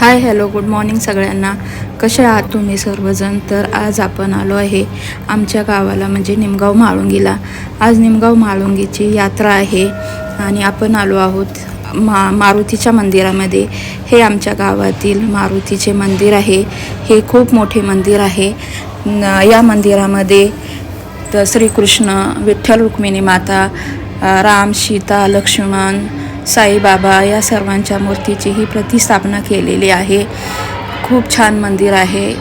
Hi hello good morning सगळ्यांना. कसे आहात तुम्ही सर्वजण? तर आज आपण आलो आहे आमच्या गावाला म्हणजे निमगाव म्हाळुंगीला आज निमगाव म्हाळुंगीची यात्रा आहे आणि आपण आलो आहोत मा मारुतीच्या मंदिरामध्ये. हे आमच्या गावातील मारुतीचे मंदिर आहे. हे खूप मोठे मंदिर आहे. न या मंदिरामध्ये तर श्रीकृष्ण विठ्ठल रुक्मिणी माता राम सीता लक्ष्मण साईबाबा या सर्वांच्या मूर्तीची ही प्रतिस्थापना केलेली आहे. खूप छान मंदिर आहे.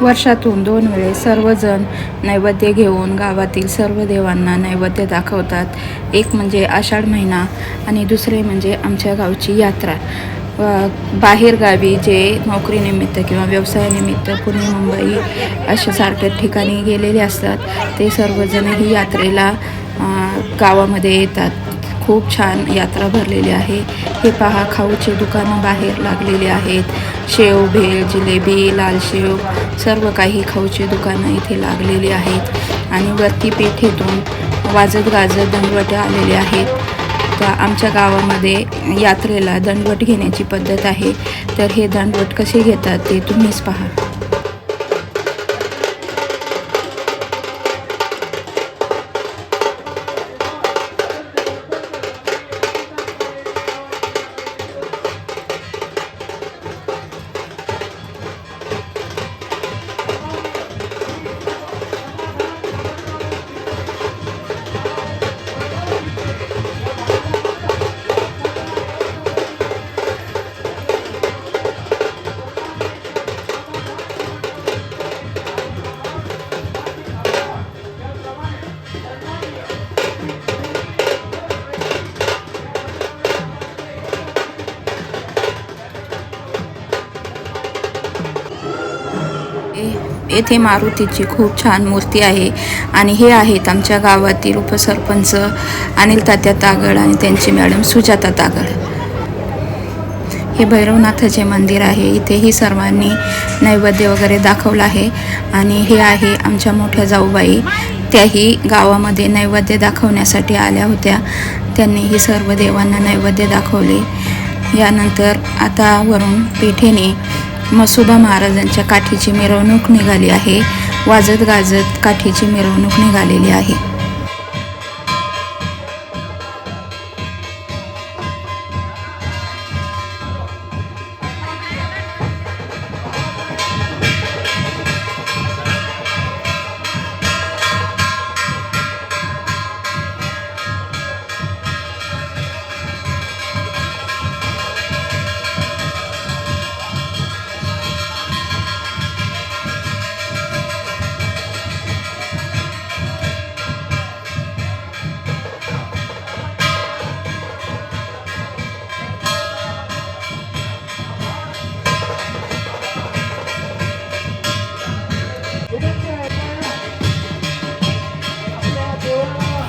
वर्षातून दोन वेळेस सर्वजण नैवेद्य घेऊन गावातील सर्व देवांना नैवेद्य दाखवतात. एक म्हणजे आषाढ महिना आणि दुसरे म्हणजे आमच्या गावची यात्रा. बाहेरगावी जे नोकरीनिमित्त किंवा व्यवसायानिमित्त पुणे मुंबई अशा सारख्या ठिकाणी गेलेले असतात. ते सर्वजण ही यात्रेला गावामध्ये येतात. खूप छान यात्रा भरलेली आहे. हे पहा खाऊचे दुकानं बाहेर लागलेली आहेत. शेव भेळ जिलेबी लाल शेव सर्व काही खाऊचे दुकानं इथे लागलेली आहेत. आणि वरती पेठेतून वाजत गाजत दंडवटे आलेले आहेत. तर आमच्या गावामध्ये यात्रेला दंडवट घेण्याची पद्धत आहे. तर हे दंडवट कसे घेतात ते तुम्हीच पहा. येथे मारुतीची खूप छान मूर्ती आहे. आणि हे आहेत आमच्या गावातील उपसरपंच अनिल तात्या तागड आणि त्यांची मॅडम सुजाता तागड. हे भैरवनाथाचे मंदिर आहे. इथेही सर्वांनी नैवेद्य वगैरे दाखवलं आहे. आणि हे आहे आमच्या मोठ्या जाऊबाई. त्याही गावामध्ये नैवेद्य दाखवण्यासाठी आल्या होत्या. त्यांनी ही सर्व देवांना नैवेद्य दाखवले. यानंतर आता वरून पेठेने मसोबा महाराजांच्या काठीची मिरवणूक निघाली आहे. वाजत गाजत काठीची मिरवणूक निघालेली आहे.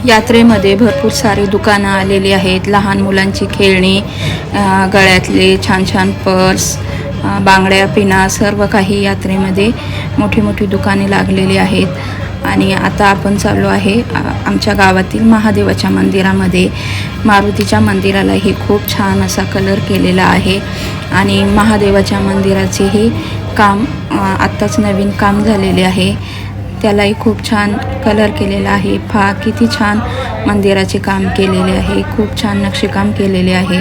यात्रेमध्ये भरपूर सारी दुकानं आलेली आहेत. लहान मुलांची खेळणी गळ्यातले छान छान पर्स बांगड्या पिना सर्व काही यात्रेमध्ये मोठी मोठी दुकाने लागलेली आहेत. आणि आता आपण चाललो आहे आमच्या गावातील महादेवाच्या मंदिरामध्ये. मारुतीच्या मंदिरालाही खूप छान असा कलर केलेला आहे. आणि महादेवाच्या मंदिराचेही काम आत्ताच नवीन काम झालेले आहे. त्यालाही खूप छान कलर केलेला आहे. पहा किती छान मंदिराचे काम केलेले आहे. खूप छान नक्षीकाम केलेले आहे.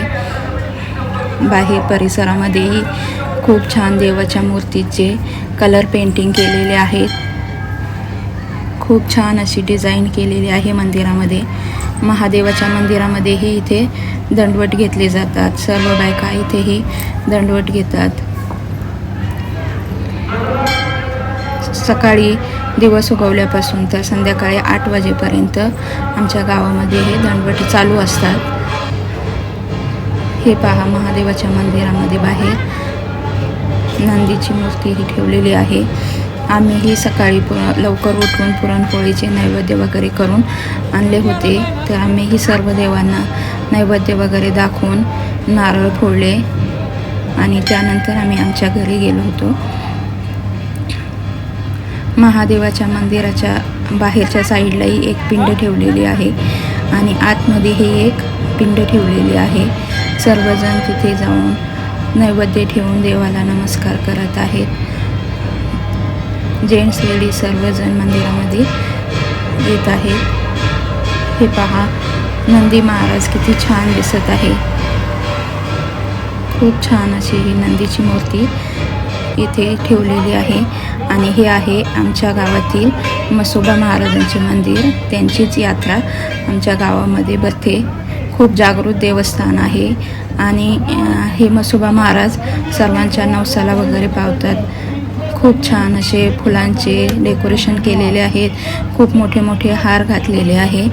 बाहेर परिसरामध्येही खूप छान देवाच्या मूर्तीचे कलर पेंटिंग केलेले आहेत खूप छान अशी डिझाईन केलेली आहे मंदिरामध्ये. महादेवाच्या मंदिरामध्येही इथे दंडवट घेतले जातात. सर्व बायका इथेही दंडवट घेतात. सकाळी दिवस उगवल्यापासून तर संध्याकाळी आठ वाजेपर्यंत आमच्या गावामध्ये हे दणवटी चालू असतात. हे पहा महादेवाच्या मंदिरामध्ये बाहेर नंदीची मूर्ती ही ठेवलेली आहे. आम्हीही सकाळी पु लवकर उठून पुरणपोळीचे नैवेद्य वगैरे करून आणले होते. तर आम्हीही सर्व देवांना नैवेद्य वगैरे दाखवून नारळ फोडले आणि त्यानंतर आम्ही आमच्या घरी गेलो होतो. महादेवाच्या मंदिराच्या बाहेरच्या साईडलाही एक पिंड ठेवलेली आहे आणि आतमध्येही एक पिंड ठेवलेली आहे. सर्वजण तिथे जाऊन नैवेद्य ठेवून देवाला नमस्कार करत आहेत. जेंट्स लेडीज सर्वजण मंदिरामध्ये येत आहेत. हे पहा नंदी महाराज किती छान दिसत आहे. खूप छान अशी ही नंदीची मूर्ती इथे ठेवलेली आहे. आणि हे आहे आमच्या गावातील मसोबा महाराजांचे मंदिर. त्यांचीच यात्रा आमच्या गावामध्ये भरते. खूप जागृत देवस्थान आहे. आणि हे मसोबा महाराज सर्वांच्या नवसाला वगैरे पावतात. खूप छान असे फुलांचे डेकोरेशन केलेले आहेत. खूप मोठे मोठे हार घातलेले आहे.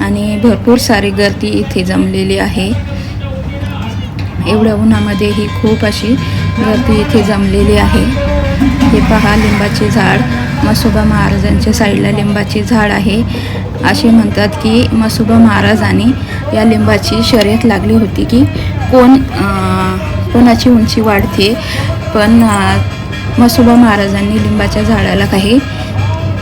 आणि भरपूर सारी गर्दी इथे जमलेली आहे. एवढ्या उन्हामध्ये ही खूप अशी गर्दी इथे जमलेली आहे. हे पहा लिंबाचे झाड. मसोबा महाराजांच्या साईडला लिंबाचे झाड आहे. असे म्हणतात की मसोबा महाराजांनी या लिंबाची शर्यत लागली होती की कोण कोणाची उंची वाढते पण मसुबा मसोबा महाराजांनी लिंबाच्या झाडाला काही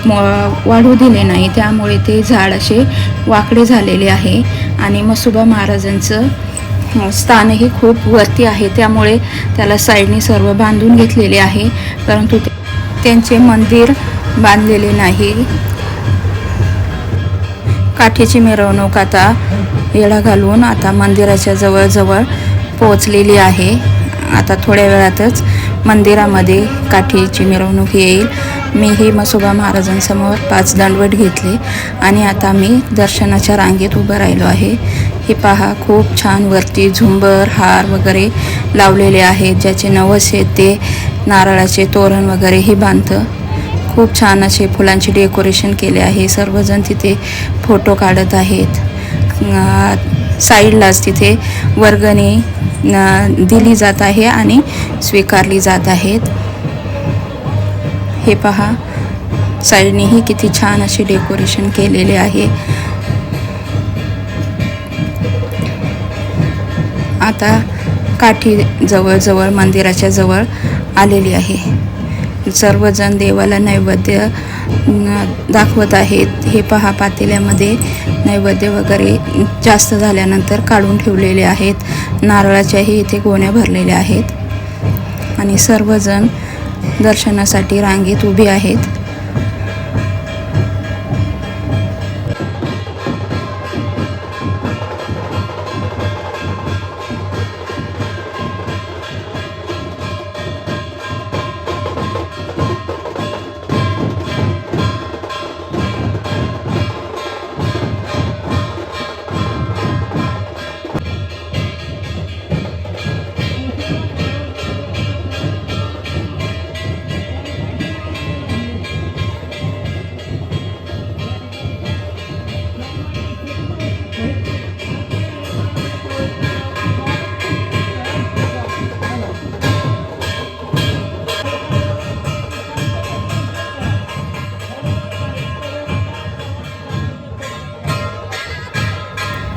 म- वाढू दिले नाही. त्यामुळे ते झाड असे वाकडे झालेले आहे आणि मसोबा महाराजांचं स्थानही खूप वरती आहे. त्यामुळे त्याला साईडने सर्व बांधून घेतलेले आहे. परंतु ते- त्यांचे मंदिर बांधलेले नाही. काठीची मिरवणूक आता येडा घालून आता मंदिराच्या जवळजवळ पोहोचलेली आहे. आता थोड्या वेळातच मंदिरामध्ये काठीची मिरवणूक येईल. मीही मसोबा महाराजांसमोर पाच दंडवट घेतले आणि आता मी दर्शनाच्या रांगेत उभं राहिलो आहे. हे पहा खूप छान वरती झुंबर हार वगैरे लावलेले आहेत ज्याचे नवस आहे ते नारळाचे तोरण वगैरे हे बांधतं. खूप छान असे फुलांचे डेकोरेशन केले आहे. सर्वजण तिथे फोटो काढत आहेत. साईडलाच तिथे वर्गणी दिली जात आहे आणि स्वीकारली जात आहेत. हे पहा. साईडनेही किती छान असे डेकोरेशन केलेले आहे. आता काठी जवळजवळ मंदिराच्या जवळ आलेली आहे. सर्वजण देवाला नैवेद्य दाखवत आहेत. हे पहा पातेल्यामध्ये नैवेद्य वगैरे जास्त झाल्यानंतर काढून ठेवलेले आहेत. नारळाच्याही इथे गोण्या भरलेल्या आहेत. आणि सर्वजण दर्शनासाठी रांगेत उभे आहेत.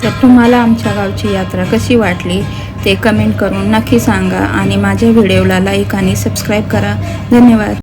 तर तुम्हाला आमच्या गावची यात्रा कशी वाटली ते कमेंट करून नक्की सांगा आणि माझ्या व्हिडिओला लाईक आणि सबस्क्राईब करा. धन्यवाद.